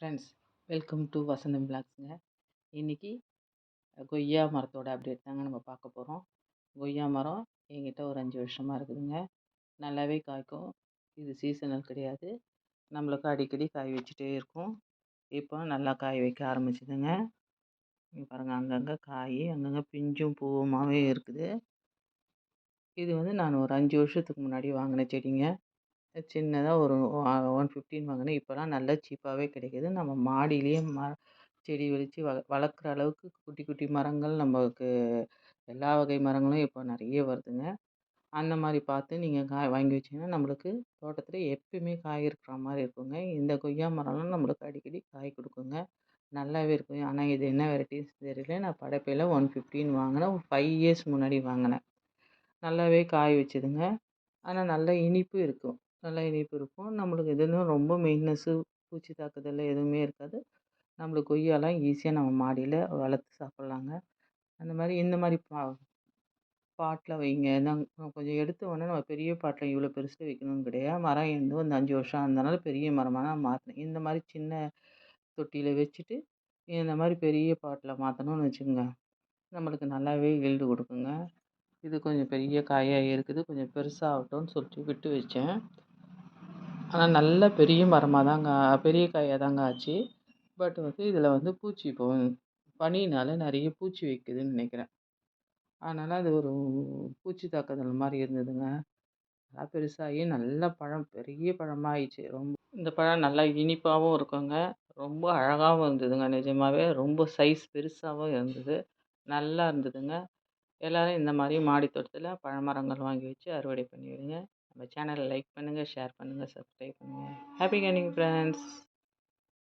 Friends welcome to Vasantham பிளாக்ஸுங்க இன்றைக்கி கொய்யா மரத்தோட அப்டேட் தாங்க நம்ம பார்க்க போகிறோம் கொய்யா மரம் என்கிட்ட ஒரு அஞ்சு வருஷமாக இருக்குதுங்க. நல்லாவே காய்க்கும். இது சீசனல் கிடையாது. நம்மளுக்கு அடிக்கடி காய் வச்சுட்டே இருக்கும். இப்போ நல்லா காய் வைக்க ஆரம்பிச்சிதுங்க. பாருங்கள் அங்கங்கே காய் அங்கங்கே பிஞ்சும் பூவுமாகவே இருக்குது. இது வந்து நான் ஒரு அஞ்சு வருஷத்துக்கு முன்னாடி வாங்கின செடிங்க. சின்னதாக ஒரு ஒன் ஃபிஃப்டின் வாங்கினேன். இப்போலாம் நல்லா சீப்பாகவே கிடைக்கிது. நம்ம மாடியிலேயே ம செடி வச்சு வ வளர்க்குற அளவுக்கு குட்டி குட்டி மரங்கள் நம்மளுக்கு எல்லா வகை மரங்களும் இப்போ நிறைய வருதுங்க. அந்த மாதிரி பார்த்து நீங்கள் காய் வாங்கி வச்சிங்கன்னா நம்மளுக்கு தோட்டத்தில் எப்பயுமே காய் இருக்கிற மாதிரி இருக்குங்க. இந்த கொய்யா மரம்லாம் நம்மளுக்கு அடிக்கடி காய் கொடுக்குங்க. நல்லாவே இருக்கும். ஆனால் இது என்ன வெரைட்டிஸ் தெரியல. நான் படைப்பையில் ஒன் ஃபிஃப்டின் வாங்கினேன். ஃபைவ் இயர்ஸ் முன்னாடி வாங்கினேன். நல்லாவே காய் வச்சுதுங்க. ஆனால் நல்ல இனிப்பு இருக்கும். நல்லா இனிப்பு இருக்கும். நம்மளுக்கு எதுவும் ரொம்ப மெயின்னஸ்ஸு பூச்சி தாக்குதல் எதுவுமே இருக்காது. நம்மளுக்கு கொய்யாலாம் ஈஸியாக நம்ம மாடியில் வளர்த்து சாப்பிட்லாங்க. அந்த மாதிரி இந்த மாதிரி பா பாட்டில் வைங்க. நாங்கள் கொஞ்சம் எடுத்த உடனே நம்ம பெரிய பாட்டில் இவ்வளோ பெருசில் வைக்கணும்னு கிடையாது. மரம் இருந்து வந்து அஞ்சு வருஷம் இருந்தனால பெரிய மரமாக நான் மாற்றினேன் இந்த மாதிரி சின்ன தொட்டியில் வச்சுட்டு இந்த மாதிரி பெரிய பாட்டில் மாற்றணும்னு வச்சுக்கோங்க. நம்மளுக்கு நல்லாவே ஈல்டு கொடுக்குங்க. இது கொஞ்சம் பெரிய காயாக இருக்குது. கொஞ்சம் பெருசாகட்டும்னு சொல்லிட்டு விட்டு வச்சேன். ஆனால் நல்ல பெரிய மரமாக தாங்க பெரிய காயாக தாங்க ஆச்சு. பட் வந்து இதில் வந்து பூச்சி இப்போ பனினால் நிறைய பூச்சி வைக்குதுன்னு நினைக்கிறேன். அதனால் அது ஒரு பூச்சி தாக்குதல் மாதிரி இருந்ததுங்க. நல்லா பெருசாகி நல்ல பழம் பெரிய பழமாக ஆயிடுச்சு ரொம்ப இந்த பழம் நல்லா இனிப்பாகவும் இருக்குங்க. ரொம்ப அழகாகவும் இருந்ததுங்க நிஜமாகவே ரொம்ப சைஸ் பெருசாகவும் இருந்தது. நல்லா இருந்ததுங்க. எல்லோரும் இந்த மாதிரி மாடி தோட்டத்தில் பழமரங்கள் வாங்கி வச்சு அறுவடை பண்ணிவிடுங்க நம்ம சேனலை லைக் பண்ணுங்கள் ஷேர் பண்ணுங்கள் சப்ஸ்கிரைப் பண்ணுங்கள் ஹாப்பி கேனிங் ஃப்ரெண்ட்ஸ்